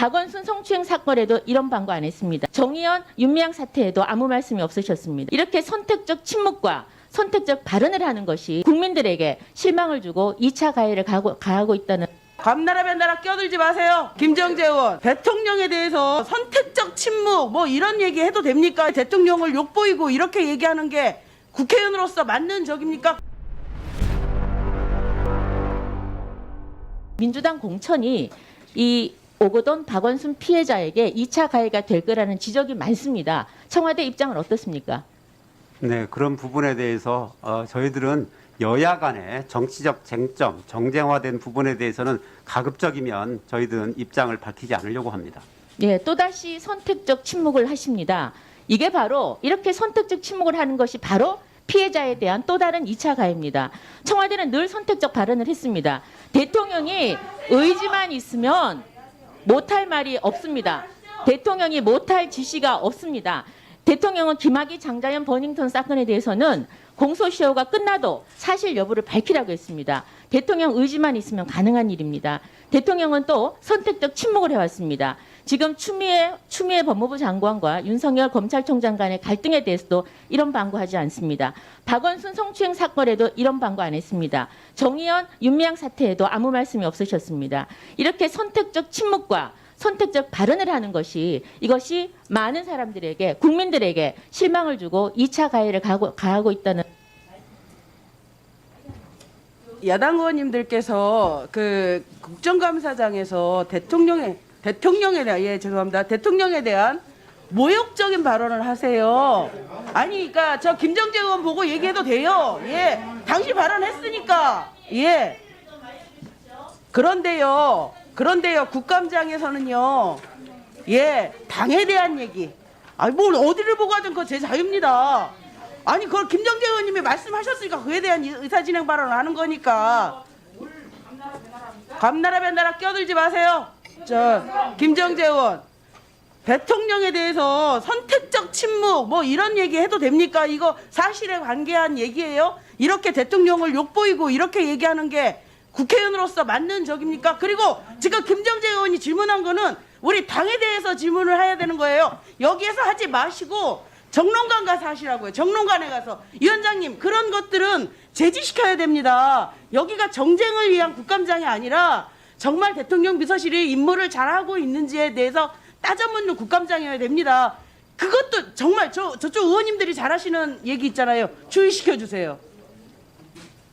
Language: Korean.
박원순 성추행 사건에도 이런 방구 안 했습니다. 정의연, 윤미향 사태에도 아무 말씀이 없으셨습니다. 이렇게 선택적 침묵과 선택적 발언을 하는 것이 국민들에게 실망을 주고 2차 가해를 가고, 가하고 있다는 감나라 밴나라 껴들지 마세요. 김정재 의원 대통령에 대해서 선택적 침묵 뭐 이런 얘기 해도 됩니까? 대통령을 욕보이고 이렇게 얘기하는 게 국회의원으로서 맞는 적입니까? 민주당 공천이 이 오거돈 박원순 피해자에게 2차 가해가 될 거라는 지적이 많습니다. 청와대 입장은 어떻습니까? 네, 그런 부분에 대해서 어, 저희들은 여야 간의 정치적 쟁점, 정쟁화된 부분에 대해서는 가급적이면 저희들은 입장을 밝히지 않으려고 합니다. 예, 또다시 선택적 침묵을 하십니다. 이게 바로 이렇게 선택적 침묵을 하는 것이 바로 피해자에 대한 또 다른 2차 가해입니다. 청와대는 늘 선택적 발언을 했습니다. 대통령이 의지만 있으면 못할 말이 없습니다. 대통령이 못할 지시가 없습니다. 대통령은 김학의 장자연 버닝턴 사건에 대해서는 공소시효가 끝나도 사실 여부를 밝히라고 했습니다. 대통령 의지만 있으면 가능한 일입니다. 대통령은 또 선택적 침묵을 해왔습니다. 지금 추미애, 추미애 법무부 장관과 윤석열 검찰총장 간의 갈등에 대해서도 이런 방구하지 않습니다. 박원순 성추행 사건에도 이런 방구 안 했습니다. 정의연, 윤미향 사태에도 아무 말씀이 없으셨습니다. 이렇게 선택적 침묵과 선택적 발언을 하는 것이 이것이 많은 사람들에게 국민들에게 실망을 주고 2차 가해를 가고, 가하고 있다는 야당 의원님들께서 그 국정감사장에서 대통령의 대통령에 대한 예 죄송합니다 대통령에 대한 모욕적인 발언을 하세요. 아니 그러니까 저 김정재 의원 보고 얘기해도 돼요. 예 당시 발언했으니까 예 그런데요 그런데요 국감장에서는요 예 당에 대한 얘기 아니 뭘 어디를 보고 하든 그거 제 자유입니다. 아니 그걸 김정재 의원님이 말씀하셨으니까 그에 대한 이- 의사진행 발언을 하는 거니까 감나라 밴나라 껴들지 마세요. 저 김정재 의원 대통령에 대해서 선택적 침묵 뭐 이런 얘기 해도 됩니까? 이거 사실에 관계한 얘기예요. 이렇게 대통령을 욕보이고 이렇게 얘기하는 게 국회의원으로서 맞는 적입니까? 그리고 지금 김정재 의원이 질문한 거는 우리 당에 대해서 질문을 해야 되는 거예요. 여기에서 하지 마시고 정론관 가서 하시라고요. 정론관에 가서 위원장님 그런 것들은 제지시켜야 됩니다. 여기가 정쟁을 위한 국감장이 아니라 정말 대통령 비서실이 임무를 잘하고 있는지에 대해서 따져묻는 국감장이어야 됩니다. 그것도 정말 저 저쪽 의원님들이 잘하시는 얘기 있잖아요. 주의시켜 주세요.